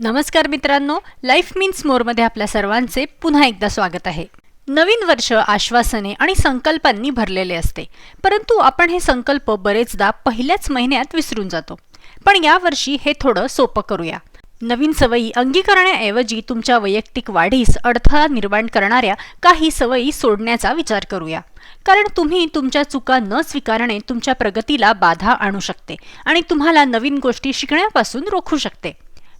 नमस्कार मित्रांनो life means मोरमध्ये आपल्या सर्वांचे पुन्हा एकदा स्वागत आहे. नवीन वर्ष आश्वासने आणि संकल्पांनी भरलेले असते परंतु आपण हे संकल्प बरेचदा पहिल्याच महिन्यात विसरून जातो. पण यावर्षी हे थोडं सोपं करूया. नवीन सवयी अंगीकरण्याऐवजी तुमच्या वैयक्तिक वाढीस अडथळा निर्माण करणाऱ्या काही सवयी सोडण्याचा विचार करूया. कारण तुम्ही तुमच्या चुका न स्वीकारणे तुमच्या प्रगतीला बाधा आणू शकते आणि तुम्हाला नवीन गोष्टी शिकण्यापासून रोखू शकते.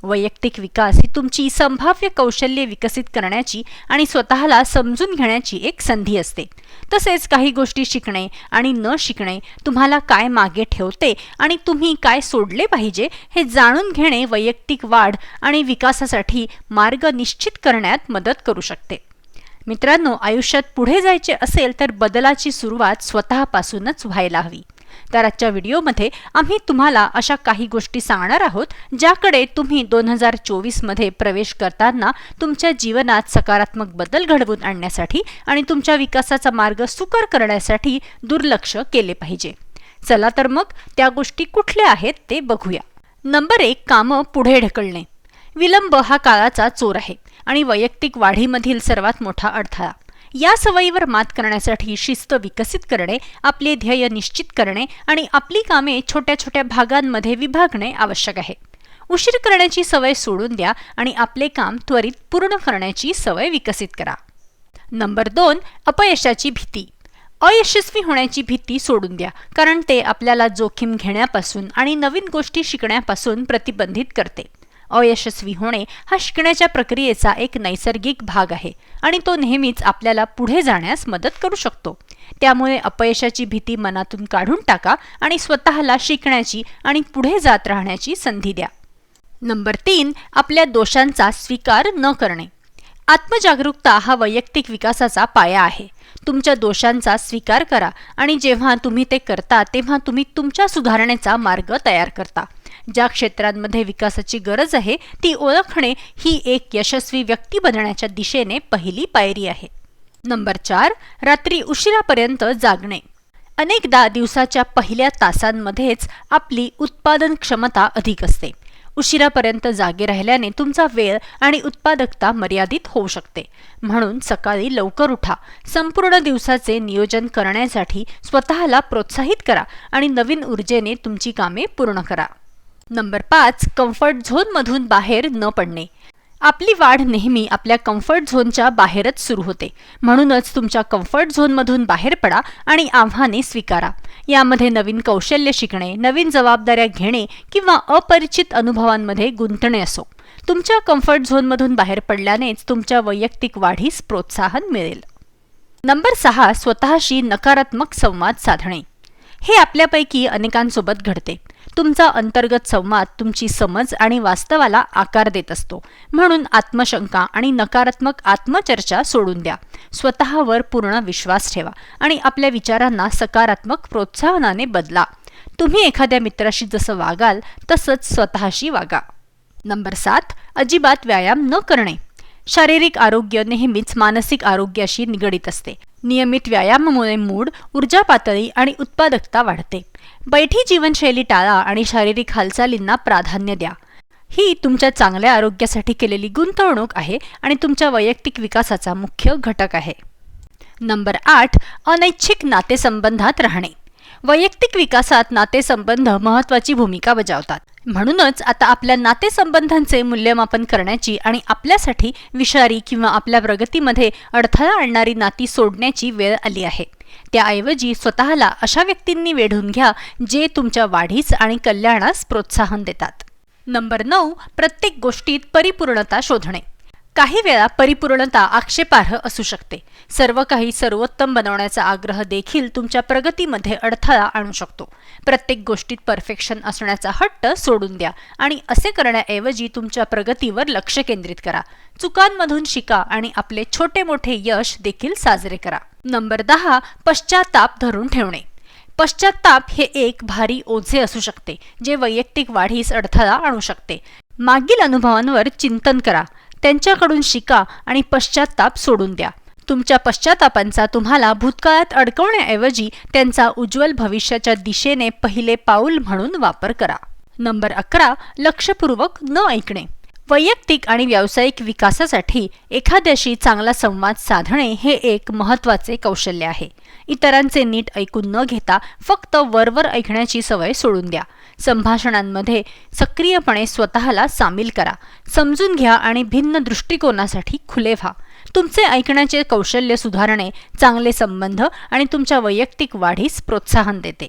वैयक्तिक विकास ही तुमची संभाव्य कौशल्ये विकसित करण्याची आणि स्वतःला समजून घेण्याची एक संधी असते. तसेच काही गोष्टी शिकणे आणि न शिकणे तुम्हाला काय मागे ठेवते आणि तुम्ही काय सोडले पाहिजे हे जाणून घेणे वैयक्तिक वाढ आणि विकासासाठी मार्ग निश्चित करण्यात मदत करू शकते. मित्रांनो आयुष्यात पुढे जायचे असेल तर बदलाची सुरुवात स्वतःपासूनच व्हायला हवी. तर आजच्या व्हिडिओमध्ये आम्ही तुम्हाला अशा काही गोष्टी सांगणार आहोत ज्याकडे तुम्ही दोन हजार चोवीसमध्ये प्रवेश करताना तुमच्या जीवनात सकारात्मक बदल घडवून आणण्यासाठी आणि तुमच्या विकासाचा मार्ग सुकर करण्यासाठी दुर्लक्ष केले पाहिजे. चला तर मग त्या गोष्टी कुठल्या आहेत ते बघूया. नंबर एक कामं पुढे ढकलणे. विलंब हा काळाचा चोर आहे आणि वैयक्तिक वाढीमधील सर्वात मोठा अडथळा. या सवयीवर मात करण्यासाठी शिस्त विकसित करणे आपले ध्येय निश्चित करणे आणि आपली कामे छोट्या छोट्या भागांमध्ये विभागणे आवश्यक आहे. उशीर करण्याची सवय सोडून द्या आणि आपले काम त्वरित पूर्ण करण्याची सवय विकसित करा. नंबर दोन अपयशाची भीती. अयशस्वी होण्याची भीती सोडून द्या कारण ते आपल्याला जोखीम घेण्यापासून आणि नवीन गोष्टी शिकण्यापासून प्रतिबंधित करते. अयशस्वी होणे हा शिकण्याच्या प्रक्रियेचा एक नैसर्गिक भाग आहे आणि तो नेहमीच आपल्याला पुढे जाण्यास मदत करू शकतो. त्यामुळे अपयशाची भीती मनातून काढून टाका आणि स्वतःला शिकण्याची आणि पुढे जात राहण्याची संधी द्या. नंबर तीन आपल्या दोषांचा स्वीकार न करणे. आत्मजागरूकता हा वैयक्तिक विकासाचा पाया आहे. तुमच्या दोषांचा स्वीकार करा आणि जेव्हा तुम्ही ते करता तेव्हा तुम्ही तुमच्या सुधारणेचा मार्ग तयार करता. ज्या क्षेत्रांमध्ये विकासाची गरज आहे ती ओळखणे ही एक यशस्वी व्यक्ती बनण्याच्या दिशेने पहिली पायरी आहे. नंबर चार रात्री उशिरापर्यंत जागणे. अनेकदा दिवसाच्या पहिल्या तासांमध्येच आपली उत्पादन क्षमता अधिक असते. उशिरापर्यंत जागे राहिल्याने तुमचा वेळ आणि उत्पादकता मर्यादित होऊ शकते. म्हणून सकाळी लवकर उठा. संपूर्ण दिवसाचे नियोजन करण्यासाठी स्वतःला प्रोत्साहित करा आणि नवीन ऊर्जेने तुमची कामे पूर्ण करा. नंबर पाच कम्फर्ट झोनमधून बाहेर न पडणे. आपली वाढ नेहमी आपल्या कम्फर्ट झोनच्या बाहेरच सुरू होते. म्हणूनच तुमच्या कम्फर्ट झोनमधून बाहेर पडा आणि आव्हाने स्वीकारा. यामध्ये नवीन कौशल्य शिकणे नवीन जबाबदाऱ्या घेणे किंवा अपरिचित अनुभवांमध्ये गुंतणे असो. तुमच्या कम्फर्ट झोनमधून बाहेर पडल्यानेच तुमच्या वैयक्तिक वाढीस प्रोत्साहन मिळेल. नंबर सहा स्वतःशी नकारात्मक संवाद साधणे. हे आपल्यापैकी अनेकांसोबत घडते. तुमचा अंतर्गत संवाद तुमची समज आणि वास्तवाला आकार देत असतो. म्हणून आत्मशंका आणि नकारात्मक आत्मचर्चा सोडून द्या. स्वतःवर पूर्ण विश्वास ठेवा आणि आपल्या विचारांना सकारात्मक प्रोत्साहनाने बदला. तुम्ही एखाद्या मित्राशी जसं वागाल तसंच स्वतःशी वागा. नंबर सात अजिबात व्यायाम न करणे. शारीरिक आरोग्य नेहमीच मानसिक आरोग्याशी निगडीत असते. नियमित व्यायामामुळे मूड ऊर्जा पातळी आणि उत्पादकता वाढते. बैठी जीवनशैली टाळा आणि शारीरिक हालचालींना प्राधान्य द्या. ही तुमच्या चांगल्या आरोग्यासाठी केलेली गुंतवणूक आहे आणि तुमच्या वैयक्तिक विकासाचा मुख्य घटक आहे. नंबर आठ अनैच्छिक नातेसंबंधात राहणे. वैयक्तिक विकासात नातेसंबंध महत्त्वाची भूमिका बजावतात. म्हणूनच आता आपल्या नातेसंबंधांचे मूल्यमापन करण्याची आणि आपल्यासाठी विषारी किंवा आपल्या प्रगतीमध्ये अडथळा आणणारी नाती सोडण्याची वेळ आली आहे. त्याऐवजी स्वतःला अशा व्यक्तींनी वेढून घ्या जे तुमच्या वाढीस आणि कल्याणास प्रोत्साहन देतात. नंबर नऊ प्रत्येक गोष्टीत परिपूर्णता शोधणे. काही वेळा परिपूर्णता आक्षेपार्ह असू शकते. सर्व काही सर्वोत्तम बनवण्याचा आग्रह देखील तुमच्या प्रगतीमध्ये अडथळा आणू शकतो. प्रत्येक गोष्टीत परफेक्शन असण्याचा हट्ट सोडून द्या आणि असे करण्याऐवजी तुमच्या प्रगतीवर लक्ष केंद्रित करा. चुकांमधून शिका आणि आपले छोटे मोठे यश देखील साजरे करा. नंबर दहा पश्चाताप धरून ठेवणे. पश्चाताप हे एक भारी ओझे असू शकते जे वैयक्तिक वाढीस अडथळा आणू शकते. मागील अनुभवांवर चिंतन करा. त्यांच्याकडून शिका आणि पश्चाताप सोडून द्या. तुमच्या पश्चातापांचा तुम्हाला भूतकाळात अडकवण्याऐवजी त्यांचा उज्ज्वल भविष्याच्या दिशेने पहिले पाऊल म्हणून वापर करा. नंबर अकरा लक्षपूर्वक न ऐकणे. वैयक्तिक आणि व्यावसायिक विकासासाठी एखाद्याशी चांगला संवाद साधणे हे एक महत्त्वाचे कौशल्य आहे. इतरांचे नीट ऐकून न घेता फक्त वरवर ऐकण्याची सवय सोडून द्या. संभाषणांमध्ये सक्रियपणे स्वतःला सामील करा. समजून घ्या आणि भिन्न दृष्टिकोनासाठी खुले व्हा. तुमचे ऐकण्याचे कौशल्य सुधारणे चांगले संबंध आणि तुमच्या वैयक्तिक वाढीस प्रोत्साहन देते.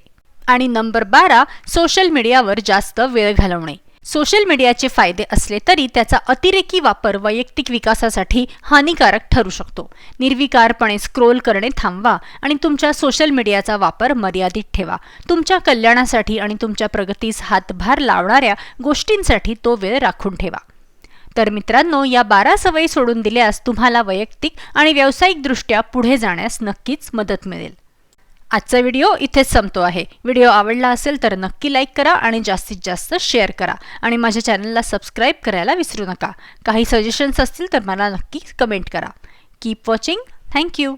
आणि नंबर बारा सोशल मीडियावर जास्त वेळ घालवणे. सोशल मीडियाचे फायदे असले तरी त्याचा अतिरेकी वापर वैयक्तिक विकासासाठी हानिकारक ठरू शकतो. निर्विकारपणे स्क्रोल करणे थांबवा आणि तुमच्या सोशल मीडियाचा वापर मर्यादित ठेवा. तुमच्या कल्याणासाठी आणि तुमच्या प्रगतीस हातभार लावणाऱ्या गोष्टींसाठी तो वेळ राखून ठेवा. तर मित्रांनो या बारा सवयी सोडून दिल्यास तुम्हाला वैयक्तिक आणि व्यावसायिकदृष्ट्या पुढे जाण्यास नक्कीच मदत मिळेल. आजचा व्हिडिओ इथेच संपतो आहे. व्हिडिओ आवडला असेल तर नक्की लाईक करा आणि जास्तीत जास्त शेअर करा. आणि माझ्या चॅनलला सबस्क्राईब करायला विसरू नका. काही सजेशन्स असतील तर मला नक्की कमेंट करा. Keep watching thank you